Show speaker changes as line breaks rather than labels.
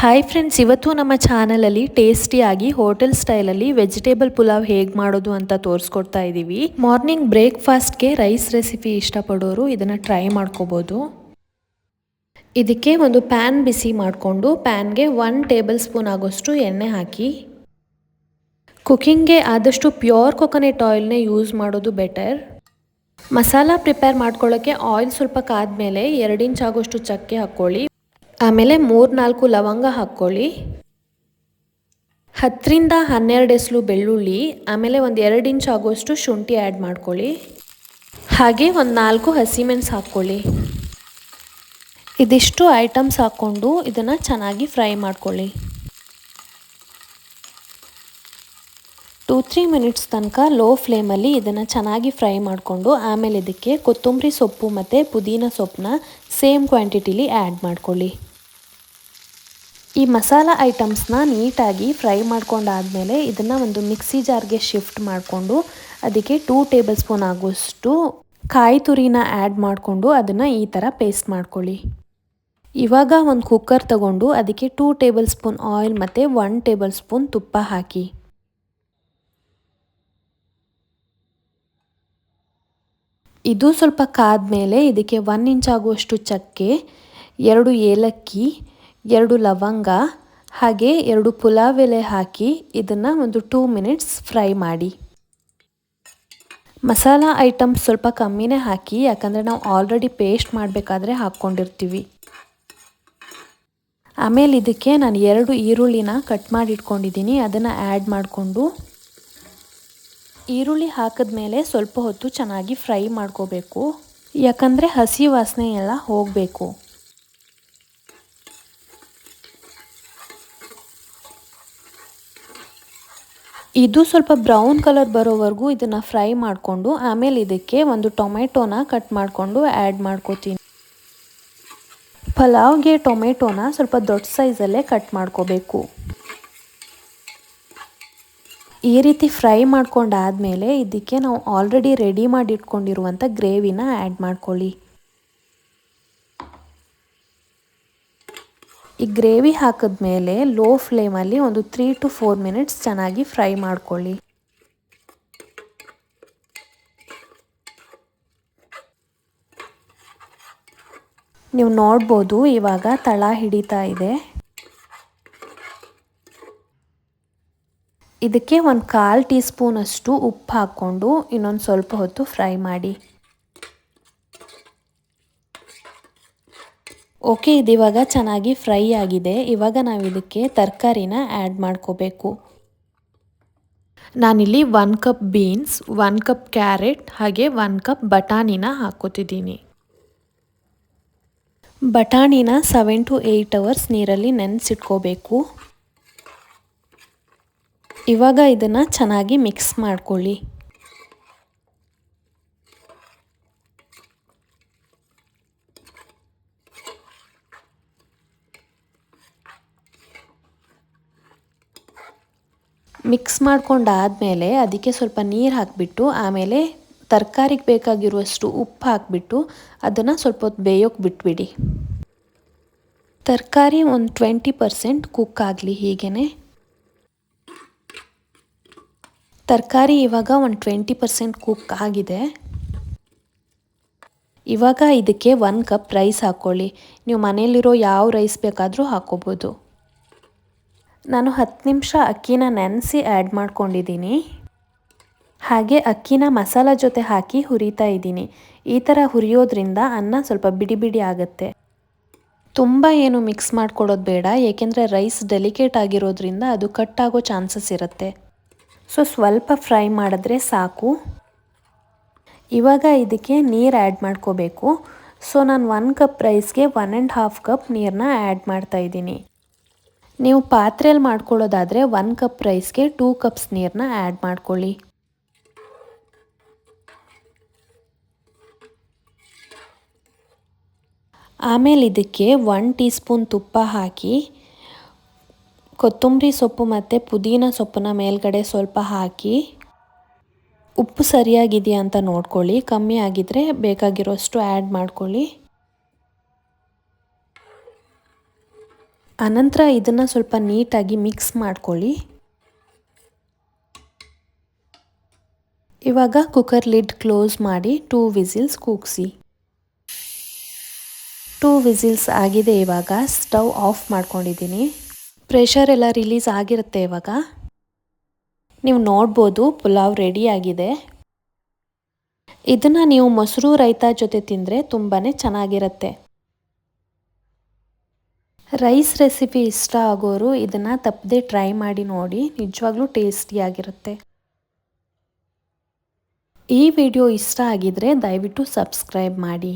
Hi friends ಇವತ್ತು ನಮ್ಮ ಚಾನಲಲ್ಲಿ ಟೇಸ್ಟಿಯಾಗಿ ಹೋಟೆಲ್ ಸ್ಟೈಲಲ್ಲಿ ವೆಜಿಟೇಬಲ್ ಪುಲಾವ್ ಹೇಗೆ ಮಾಡೋದು ಅಂತ ತೋರಿಸ್ಕೊಡ್ತಾ ಇದ್ದೀವಿ ಮಾರ್ನಿಂಗ್ ಬ್ರೇಕ್ಫಾಸ್ಟ್ಗೆ ರೈಸ್ ರೆಸಿಪಿ ಇಷ್ಟಪಡೋರು ಇದನ್ನು ಟ್ರೈ ಮಾಡ್ಕೋಬೋದು. ಇದಕ್ಕೆ ಒಂದು ಪ್ಯಾನ್ ಬಿಸಿ ಮಾಡಿಕೊಂಡು ಪ್ಯಾನ್ಗೆ ಒನ್ ಟೇಬಲ್ ಸ್ಪೂನ್ ಆಗೋಷ್ಟು ಎಣ್ಣೆ ಹಾಕಿ. ಕುಕ್ಕಿಂಗ್ಗೆ ಆದಷ್ಟು ಪ್ಯೂರ್ ಕೊಕೊನೆಟ್ ಆಯಿಲ್ನೇ ಯೂಸ್ ಮಾಡೋದು ಬೆಟರ್ ಮಸಾಲ ಪ್ರಿಪೇರ್ ಮಾಡ್ಕೊಳ್ಳೋಕ್ಕೆ ಆಯಿಲ್ ಸ್ವಲ್ಪ ಕಾದ ಮೇಲೆ ಎರಡು ಇಂಚ್ ಆಗೋಷ್ಟು ಚಕ್ಕೆ ಹಾಕ್ಕೊಳ್ಳಿ. ಆಮೇಲೆ ಮೂರು ನಾಲ್ಕು ಲವಂಗ ಹಾಕ್ಕೊಳ್ಳಿ. ಹತ್ತರಿಂದ ಹನ್ನೆರಡು ಎಸಲು ಬೆಳ್ಳುಳ್ಳಿ, ಆಮೇಲೆ ಒಂದು ಎರಡು ಇಂಚ್ ಆಗೋಷ್ಟು ಶುಂಠಿ ಆ್ಯಡ್ ಮಾಡ್ಕೊಳ್ಳಿ. ಹಾಗೆ ಒಂದು ನಾಲ್ಕು ಹಸಿಮೆಣಸು ಹಾಕ್ಕೊಳ್ಳಿ. ಇದಿಷ್ಟು ಐಟಮ್ಸ್ ಹಾಕ್ಕೊಂಡು ಇದನ್ನು ಚೆನ್ನಾಗಿ ಫ್ರೈ ಮಾಡ್ಕೊಳ್ಳಿ. ಟೂ, ತ್ರೀ ಮಿನಿಟ್ಸ್ ತನಕ ಲೋ ಫ್ಲೇಮಲ್ಲಿ ಇದನ್ನು ಚೆನ್ನಾಗಿ ಫ್ರೈ ಮಾಡಿಕೊಂಡು, ಆಮೇಲೆ ಇದಕ್ಕೆ ಕೊತ್ತಂಬರಿ ಸೊಪ್ಪು ಮತ್ತು ಪುದೀನ ಸೊಪ್ಪನ್ನ ಸೇಮ್ ಕ್ವಾಂಟಿಟಿಲಿ ಆ್ಯಡ್ ಮಾಡ್ಕೊಳ್ಳಿ. ಈ ಮಸಾಲ ಐಟಮ್ಸ್ನ ನೀಟಾಗಿ ಫ್ರೈ ಮಾಡ್ಕೊಂಡಾದಮೇಲೆ ಇದನ್ನು ಒಂದು ಮಿಕ್ಸಿ ಜಾರ್ಗೆ ಶಿಫ್ಟ್ ಮಾಡಿಕೊಂಡು ಅದಕ್ಕೆ ಟೂ ಟೇಬಲ್ ಸ್ಪೂನ್ ಆಗೋಷ್ಟು ಕಾಯಿ ತುರಿನ ಆ್ಯಡ್ ಮಾಡಿಕೊಂಡು ಅದನ್ನು ಈ ಥರ ಪೇಸ್ಟ್ ಮಾಡ್ಕೊಳ್ಳಿ. ಇವಾಗ ಒಂದು ಕುಕ್ಕರ್ ತಗೊಂಡು ಅದಕ್ಕೆ ಟೂ ಟೇಬಲ್ ಸ್ಪೂನ್ ಆಯಿಲ್ ಮತ್ತು ಒನ್ ಟೇಬಲ್ ಸ್ಪೂನ್ ತುಪ್ಪ ಹಾಕಿ. ಇದು ಸ್ವಲ್ಪ ಕಾದ ಮೇಲೆ ಇದಕ್ಕೆ ಒನ್ ಇಂಚ್ ಆಗುವಷ್ಟು ಚಕ್ಕೆ, ಎರಡು ಏಲಕ್ಕಿ ಎರಡು ಲವಂಗ, ಹಾಗೆ ಎರಡು ಪುಲಾವ್ ಎಲೆ ಹಾಕಿ ಇದನ್ನು ಒಂದು ಟೂ ಮಿನಿಟ್ಸ್ ಫ್ರೈ ಮಾಡಿ. ಮಸಾಲ ಐಟಮ್ಸ್ ಸ್ವಲ್ಪ ಕಮ್ಮಿನೇ ಹಾಕಿ, ಯಾಕಂದರೆ ನಾವು ಆಲ್ರೆಡಿ ಪೇಸ್ಟ್ ಮಾಡಬೇಕಾದ್ರೆ ಹಾಕ್ಕೊಂಡಿರ್ತೀವಿ. ಆಮೇಲೆ ಇದಕ್ಕೆ ನಾನು ಎರಡು ಈರುಳ್ಳಿನ ಕಟ್ ಮಾಡಿ ಇಟ್ಕೊಂಡಿದ್ದೀನಿ, ಅದನ್ನು ಆ್ಯಡ್ ಮಾಡಿಕೊಂಡು. ಈರುಳ್ಳಿ ಹಾಕಿದ ಮೇಲೆ ಸ್ವಲ್ಪ ಹೊತ್ತು ಚೆನ್ನಾಗಿ ಫ್ರೈ ಮಾಡ್ಕೋಬೇಕು. ಯಾಕಂದರೆ ಹಸಿ ವಾಸನೆ ಎಲ್ಲ ಹೋಗಬೇಕು. ಇದು ಸ್ವಲ್ಪ ಬ್ರೌನ್ ಕಲರ್ ಬರೋವರೆಗೂ ಇದನ್ನು ಫ್ರೈ ಮಾಡಿಕೊಂಡು, ಆಮೇಲೆ ಇದಕ್ಕೆ ಒಂದು ಟೊಮೆಟೊನ ಕಟ್ ಮಾಡಿಕೊಂಡು ಆ್ಯಡ್ ಮಾಡ್ಕೋತೀನಿ. ಪಲಾವ್ಗೆ ಟೊಮೆಟೊನ ಸ್ವಲ್ಪ ದೊಡ್ಡ ಸೈಜಲ್ಲೇ ಕಟ್ ಮಾಡ್ಕೋಬೇಕು. ಈ ರೀತಿ ಫ್ರೈ ಮಾಡ್ಕೊಂಡಾದಮೇಲೆ ಇದಕ್ಕೆ ನಾವು ಆಲ್ರೆಡಿ ರೆಡಿ ಮಾಡಿ ಇಟ್ಕೊಂಡಿರುವಂಥ ಗ್ರೇವಿನ ಆ್ಯಡ್ ಮಾಡ್ಕೊಳ್ಳಿ. ಈ ಗ್ರೇವಿ ಹಾಕಿದ್ಮೇಲೆ ಲೋ ಫ್ಲೇಮಲ್ಲಿ ಒಂದು ತ್ರೀ ಟು ಫೋರ್ ಮಿನಿಟ್ಸ್ ಚೆನ್ನಾಗಿ ಫ್ರೈ ಮಾಡ್ಕೊಳ್ಳಿ. ನೀವು ನೋಡ್ಬೋದು ಇವಾಗ ತಳ ಹಿಡಿತಾ ಇದೆ. ಇದಕ್ಕೆ ಒಂದು ಕಾಲು ಟೀ ಸ್ಪೂನಷ್ಟು ಉಪ್ಪು ಹಾಕ್ಕೊಂಡು ಇನ್ನೊಂದು ಸ್ವಲ್ಪ ಹೊತ್ತು ಫ್ರೈ ಮಾಡಿ. ಓಕೆ ಇದಿವಾಗ ಚೆನ್ನಾಗಿ ಫ್ರೈ ಆಗಿದೆ. ಇವಾಗ ನಾವು ಇದಕ್ಕೆ ತರಕಾರಿನ ಆ್ಯಡ್ ಮಾಡ್ಕೋಬೇಕು. ನಾನಿಲ್ಲಿ one cup beans one cup carrot ಹಾಗೆ ಒನ್ ಕಪ್ ಬಟಾಣಿನ ಹಾಕೋತಿದ್ದೀನಿ ಬಟಾಣಿನ ಸೆವೆನ್ ಟು ಏಯ್ಟ್ ಅವರ್ಸ್ ನೀರಲ್ಲಿ ನೆನೆಸಿಟ್ಕೋಬೇಕು. ಇವಾಗ ಇದನ್ನು ಚೆನ್ನಾಗಿ ಮಿಕ್ಸ್ ಮಾಡ್ಕೊಳ್ಳಿ. ಮಿಕ್ಸ್ ಮಾಡ್ಕೊಂಡಾದಮೇಲೆ ಅದಕ್ಕೆ ಸ್ವಲ್ಪ ನೀರು ಹಾಕಿಬಿಟ್ಟು, ಆಮೇಲೆ ತರಕಾರಿಗೆ ಬೇಕಾಗಿರುವಷ್ಟು ಉಪ್ಪು ಹಾಕಿಬಿಟ್ಟು ಅದನ್ನು ಸ್ವಲ್ಪ ಹೊತ್ತು ಬೇಯೋಕ್ಕೆ ಬಿಟ್ಬಿಡಿ. ತರಕಾರಿ ಒಂದು ಟ್ವೆಂಟಿ ಪರ್ಸೆಂಟ್ ಕುಕ್ ಆಗಲಿ ಹೀಗೇ ತರಕಾರಿ ಇವಾಗ ಒಂದು ಟ್ವೆಂಟಿ ಪರ್ಸೆಂಟ್ ಕುಕ್ ಆಗಿದೆ. ಇವಾಗ ಇದಕ್ಕೆ ಒನ್ ಕಪ್ ರೈಸ್ ಹಾಕ್ಕೊಳ್ಳಿ ನೀವು ಮನೇಲಿರೋ ಯಾವ ರೈಸ್ ಬೇಕಾದರೂ ಹಾಕ್ಕೋಬೋದು ನಾನು ಹತ್ತು ನಿಮಿಷ ಅಕ್ಕಿನ ನೆನೆಸಿ ಆ್ಯಡ್ ಮಾಡ್ಕೊಂಡಿದ್ದೀನಿ. ಹಾಗೆ ಅಕ್ಕಿನ ಮಸಾಲ ಜೊತೆ ಹಾಕಿ ಹುರಿತಾ ಇದ್ದೀನಿ. ಈ ಥರ ಹುರಿಯೋದ್ರಿಂದ ಅನ್ನ ಸ್ವಲ್ಪ ಬಿಡಿ ಬಿಡಿ ಆಗುತ್ತೆ. ತುಂಬ ಏನು ಮಿಕ್ಸ್ ಮಾಡ್ಕೊಡೋದು ಬೇಡ, ಏಕೆಂದರೆ ರೈಸ್ ಡೆಲಿಕೇಟ್ ಆಗಿರೋದ್ರಿಂದ ಅದು ಕಟ್ ಆಗೋ ಚಾನ್ಸಸ್ ಇರುತ್ತೆ. ಸೊ ಸ್ವಲ್ಪ ಫ್ರೈ ಮಾಡಿದ್ರೆ ಸಾಕು. ಇವಾಗ ಇದಕ್ಕೆ ನೀರು ಆ್ಯಡ್ ಮಾಡ್ಕೋಬೇಕು. ಸೊ ನಾನು ಒನ್ ಕಪ್ ರೈಸ್ಗೆ ಒನ್ ಆ್ಯಂಡ್ ಹಾಫ್ ಕಪ್ ನೀರನ್ನ ಆ್ಯಡ್ ಮಾಡ್ತಾಯಿದ್ದೀನಿ ನೀವು ಪಾತ್ರೆಯಲ್ಲಿ ಮಾಡ್ಕೊಳ್ಳೋದಾದರೆ ಒನ್ ಕಪ್ ರೈಸ್ಗೆ ಟೂ ಕಪ್ಸ್ ನೀರನ್ನ ಆ್ಯಡ್ ಮಾಡ್ಕೊಳ್ಳಿ. ಆಮೇಲೆ ಇದಕ್ಕೆ ಒನ್ ಟೀ ಸ್ಪೂನ್ ತುಪ್ಪ ಹಾಕಿ, ಕೊತ್ತಂಬರಿ ಸೊಪ್ಪು ಮತ್ತು ಪುದೀನ ಸೊಪ್ಪನ್ನ ಮೇಲ್ಗಡೆ ಸ್ವಲ್ಪ ಹಾಕಿ, ಉಪ್ಪು ಸರಿಯಾಗಿದೆಯಾ ಅಂತ ನೋಡ್ಕೊಳ್ಳಿ, ಕಮ್ಮಿ ಆಗಿದ್ದರೆ ಬೇಕಾಗಿರೋಷ್ಟು ಆ್ಯಡ್ ಮಾಡ್ಕೊಳ್ಳಿ. ಅನಂತರ ಇದನ್ನು ಸ್ವಲ್ಪ ನೀಟಾಗಿ ಮಿಕ್ಸ್ ಮಾಡ್ಕೊಳ್ಳಿ. ಇವಾಗ ಕುಕ್ಕರ್ ಲಿಡ್ ಕ್ಲೋಸ್ ಮಾಡಿ ಟೂ ವಿಸಿಲ್ಸ್ ಕೂಗಿಸಿ. ಟೂ ವಿಸಿಲ್ಸ್ ಆಗಿದೆ ಇವಾಗ ಸ್ಟವ್ ಆಫ್ ಮಾಡ್ಕೊಂಡಿದ್ದೀನಿ. ಪ್ರೆಷರ್ ಎಲ್ಲ ರಿಲೀಸ್ ಆಗಿರುತ್ತೆ ಇವಾಗ. ನೀವು ನೋಡ್ಬೋದು ಪುಲಾವ್ ರೆಡಿ ಆಗಿದೆ. ಇದನ್ನು ನೀವು ಮೊಸರು ರೈತ ಜೊತೆ ತಿಂದರೆ ತುಂಬಾ ಚೆನ್ನಾಗಿರುತ್ತೆ. ರೈಸ್ ರೆಸಿಪಿ ಇಷ್ಟ ಆಗೋರು ಇದನ್ನು ತಪ್ಪದೆ ಟ್ರೈ ಮಾಡಿ ನೋಡಿ, ನಿಜವಾಗ್ಲೂ ಟೇಸ್ಟಿಯಾಗಿರುತ್ತೆ. ಈ ವಿಡಿಯೋ ಇಷ್ಟ ಆಗಿದ್ರೆ ದಯವಿಟ್ಟು ಸಬ್ಸ್ಕ್ರೈಬ್ ಮಾಡಿ.